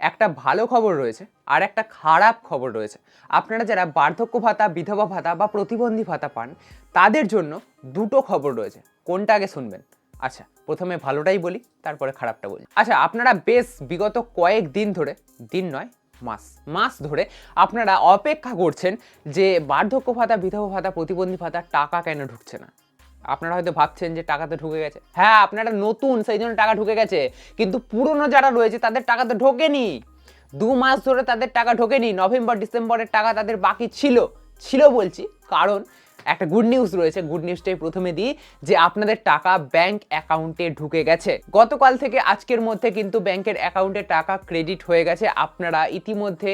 একটা ভালো খবর রয়েছে আর একটা খারাপ খবর রয়েছে। আপনারা যারা বার্ধক্য ভাতা, বিধবা ভাতা বা প্রতিবন্ধী ভাতা পান, তাদের জন্য দুটো খবর রয়েছে। কোনটা আগে শুনবেন? আচ্ছা প্রথমে ভালোটাই বলি, তারপরে খারাপটা বলি। আচ্ছা আপনারা বেশ বিগত কয়েক দিন ধরে, দিন নয়, মাস মাস ধরে আপনারা অপেক্ষা করছেন যে বার্ধক্য ভাতা, বিধবা ভাতা, প্রতিবন্ধী ভাতা, টাকা কেন ঢুকছে না? আপনারা হয়তো ভাবছেন যে টাকা তো ঢুকে গেছে। হ্যাঁ আপনারা নতুন, সেই জন্য টাকা ঢুকে গেছে। কিন্তু পুরনো যারা রয়েছে, তাদের টাকা তো ঢোকেনি। দু মাস ধরে তাদের টাকা ঢোকেনি। নভেম্বর, ডিসেম্বরের টাকা তাদের বাকি ছিল। ছিল বলছি। কারণ একটা গুড নিউজ রয়েছে। গুড নিউজটাই প্রথমে দিই যে আপনাদের টাকা ব্যাংক অ্যাকাউন্টে ঢুকে গেছে। গতকাল থেকে আজকের মধ্যে কিন্তু ব্যাংকের অ্যাকাউন্টে টাকা ক্রেডিট হয়ে গেছে। আপনারা ইতিমধ্যে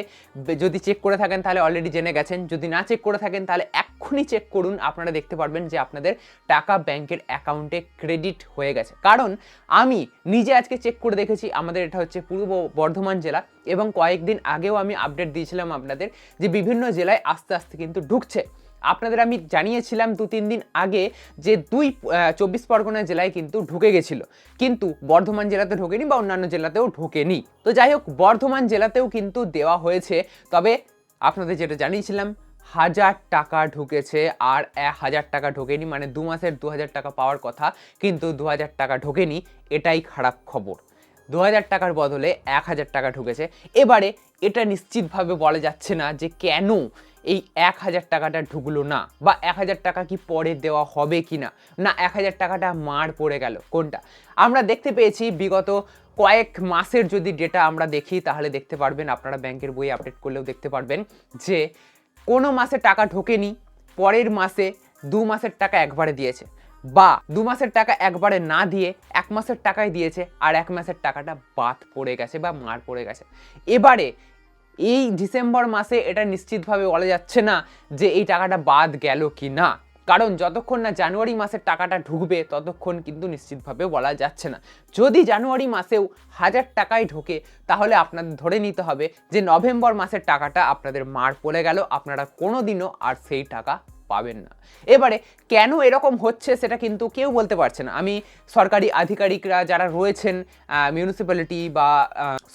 যদি চেক করে থাকেন তাহলে অলরেডি জেনে গেছেন। যদি না চেক করে থাকেন তাহলে এক্ষুনি চেক করুন। আপনারা দেখতে পারবেন যে আপনাদের টাকা ব্যাংকের অ্যাকাউন্টে ক্রেডিট হয়ে গেছে। কারণ আমি নিজে আজকে চেক করে দেখেছি, আমাদের এটা হচ্ছে পূর্ব বর্ধমান জেলা এবং কয়েকদিন আগেও আমি আপডেট দিয়েছিলাম আপনাদের যে বিভিন্ন জেলায় আস্তে আস্তে কিন্তু ঢুকছে। আপনাদের আমি জানিয়েছিলাম দু তিন দিন আগে যে দুই চব্বিশ পরগনা জেলায় কিন্তু ঢুকে গেছিল। কিন্তু বর্ধমান জেলাতে ঢোকেনি বা অন্যান্য জেলাতেও ঢোকেনি। তো যাই হোক, বর্ধমান জেলাতেও কিন্তু দেওয়া হয়েছে। তবে আপনাদের যেটা জানিয়েছিলাম, হাজার টাকা ঢুকেছে আর এক হাজার টাকা ঢোকেনি মানে দু মাসের দু হাজার টাকা পাওয়ার কথা, কিন্তু দু হাজার টাকা ঢোকেনি, এটাই খারাপ খবর। দু হাজার টাকার বদলে এক হাজার টাকা ঢুকেছে। এবারে এটা নিশ্চিতভাবে বলা যাচ্ছে না যে কেন এই এক হাজার টাকাটা ঢুকলো না বা এক হাজার টাকা কি পরে দেওয়া হবে কি না? না, এক হাজার টাকাটা মার পড়ে গেল। কোনটা? আমরা দেখতে পেয়েছি বিগত কয়েক মাসের যদি ডেটা আমরা দেখি, তাহলে দেখতে পারবেন, আপনারা ব্যাংকের বই আপডেট করলেও দেখতে পারবেন যে কোনো মাসে টাকা ঢোকেনি, পরের মাসে দু মাসের টাকা একবারে দিয়েছে বা দু মাসের টাকা একবারে না দিয়ে এক মাসের টাকাই দিয়েছে আর এক মাসের টাকাটা বাদ পড়ে গেছে বা মার পড়ে গেছে। এবারে এই ডিসেম্বর মাসে এটা নিশ্চিতভাবে বলা যাচ্ছে না যে এই টাকাটা বাদ গেল কি না। কারণ যতক্ষণ না জানুয়ারি মাসের টাকাটা ঢুকবে, ততক্ষণ কিন্তু নিশ্চিতভাবে বলা যাচ্ছে না। যদি জানুয়ারি মাসেও হাজার টাকায় ঢোকে, তাহলে আপনাদের ধরে নিতে হবে যে নভেম্বর মাসের টাকাটা আপনাদের মার পড়ে গেল, আপনারা কোনো দিনও আর সেই টাকা পাবেন না। এবারে কেন এরকম হচ্ছে সেটা কিন্তু কেউ বলতে পারছে না। আমি সরকারি আধিকারিকরা যারা রয়েছেন মিউনিসিপ্যালিটি বা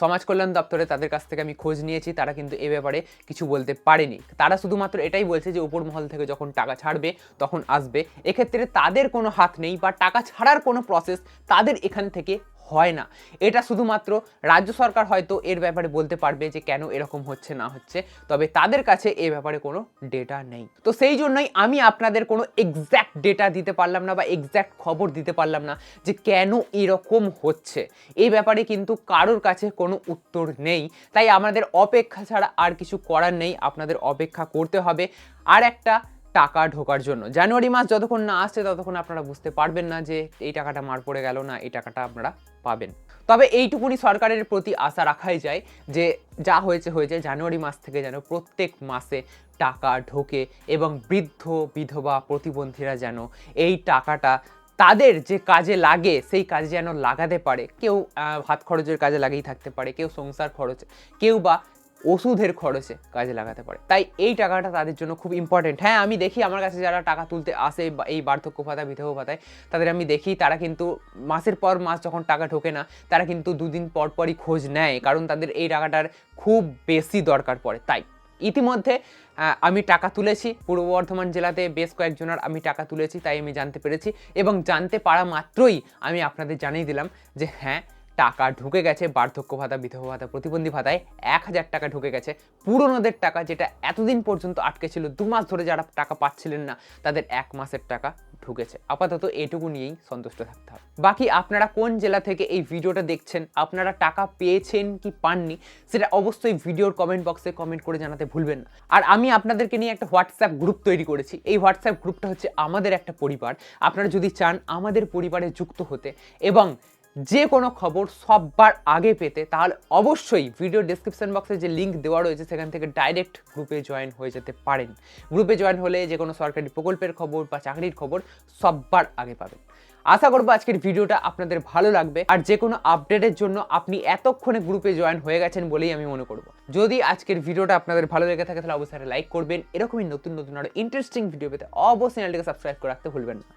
সমাজ কল্যাণ দপ্তরে তাদের কাছ থেকে আমি খোঁজ নিয়েছি, তারা কিন্তু এ ব্যাপারে কিছু বলতে পারেনি। তারা শুধুমাত্র এটাই বলছে যে উপর মহল থেকে যখন টাকা ছাড়বে তখন আসবে। এক্ষেত্রে তাদের কোনো হাত নেই বা টাকা ছাড়ার কোনো প্রসেস তাদের এখান থেকে হয় না। এটা শুধুমাত্র রাজ্য সরকার হয়তো এর ব্যাপারে বলতে পারবে যে কেন এরকম হচ্ছে, না হচ্ছে। তবে তাদের কাছে এ ব্যাপারে কোনো ডেটা নেই। তো সেই জন্যই আমি আপনাদের কোনো এক্স্যাক্ট ডেটা দিতে পারলাম না বা এক্স্যাক্ট খবর দিতে পারলাম না যে কেন এরকম হচ্ছে। এই ব্যাপারে কিন্তু কারোর কাছে কোনো উত্তর নেই। তাই আমাদের অপেক্ষা ছাড়া আর কিছু করার নেই। আপনাদের অপেক্ষা করতে হবে। আর একটা টাকা ঢোকার জন্য। জানুয়ারি মাস যতক্ষণ না আসছে ততক্ষণ আপনারা বুঝতে পারবেন না যে এই টাকাটা মার পড়ে গেল না, এই টাকাটা আপনারা পাবেন। তবে এইটুকুনি সরকারের প্রতি আশা রাখাই যায় যে যা হয়েছে হয়েছে জানুয়ারি মাস থেকে যেন প্রত্যেক মাসে টাকা ঢোকে এবং বৃদ্ধ, বিধবা, প্রতিবন্ধীরা যেন এই টাকাটা তাদের যে কাজে লাগে সেই কাজে যেন লাগাতে পারে। কেউ হাত খরচের কাজে লাগিয়ে থাকতে পারে, কেউ সংসার খরচ, কেউ বা ওষুধের খরচে কাজে লাগাতে পারে। তাই এই টাকাটা তাদের জন্য খুব ইম্পর্টেন্ট হ্যাঁ আমি দেখি আমার কাছে যারা টাকা তুলতে আসে এই বার্ধক্য ভাতা, বিধবা ভাতায় তাদের আমি দেখি তারা কিন্তু মাসের পর মাস যখন টাকা ঢোকে না, তারা কিন্তু দুদিন পর পরই খোঁজ নেয়, কারণ তাদের এই টাকাটার খুব বেশি দরকার পড়ে। তাই ইতিমধ্যে আমি টাকা তুলেছি, পূর্ব বর্ধমান জেলাতে বেশ কয়েকজনের আমি টাকা তুলেছি, তাই আমি জানতে পেরেছি এবং জানতে পারা মাত্রই আমি আপনাদের জানিয়ে দিলাম যে হ্যাঁ টাকা ঢুকে গেছে, বার্ধক্য ভাতা, বিধবা ভাতা, প্রতিবন্ধী ভাতায় এক হাজার টাকা ঢুকে গেছে। পুরনোদের টাকা যেটা এতদিন পর্যন্ত আটকে ছিল, দু মাস ধরে যারা টাকা পাচ্ছিলেন না, তাদের এক মাসের টাকা ঢুকেছে। আপাতত এটুকু নিয়েই সন্তুষ্ট থাকতে হবে। বাকি আপনারা কোন জেলা থেকে এই ভিডিওটা দেখছেন, আপনারা টাকা পেয়েছেন কি পাননি, সেটা অবশ্যই ভিডিওর কমেন্ট বক্সে কমেন্ট করে জানাতে ভুলবেন না। আর আমি আপনাদেরকে নিয়ে একটা হোয়াটসঅ্যাপ গ্রুপ তৈরি করেছি। এই হোয়াটসঅ্যাপ গ্রুপটা হচ্ছে আমাদের একটা পরিবার। আপনারা যদি চান আমাদের পরিবারে যুক্ত হতে এবং যে কোনো খবর সববার আগে পেতে তাহলে অবশ্যই ভিডিও ডিসক্রিপশন বক্সে যে লিঙ্ক দেওয়া রয়েছে, সেখান থেকে ডাইরেক্ট গ্রুপে জয়েন হয়ে যেতে পারেন। গ্রুপে জয়েন হলে যে কোনো সরকারি প্রকল্পের খবর বা চাকরির খবর সববার আগে পাবেন। আশা করব আজকের ভিডিওটা আপনাদের ভালো লাগবে। আর যে কোনো আপডেটের জন্য আপনি এতক্ষণে গ্রুপে জয়েন হয়ে গেছেন বলেই আমি মনে করব। যদি আজকের ভিডিওটা আপনাদের ভালো লেগে থাকে, তাহলে অবশ্যই লাইক করবেন। এরকমই নতুন নতুন আরও ইন্টারেস্টিং ভিডিও পেতে অবশ্যই চ্যানেলটিকে সাবস্ক্রাইব করে রাখতে ভুলবেন না।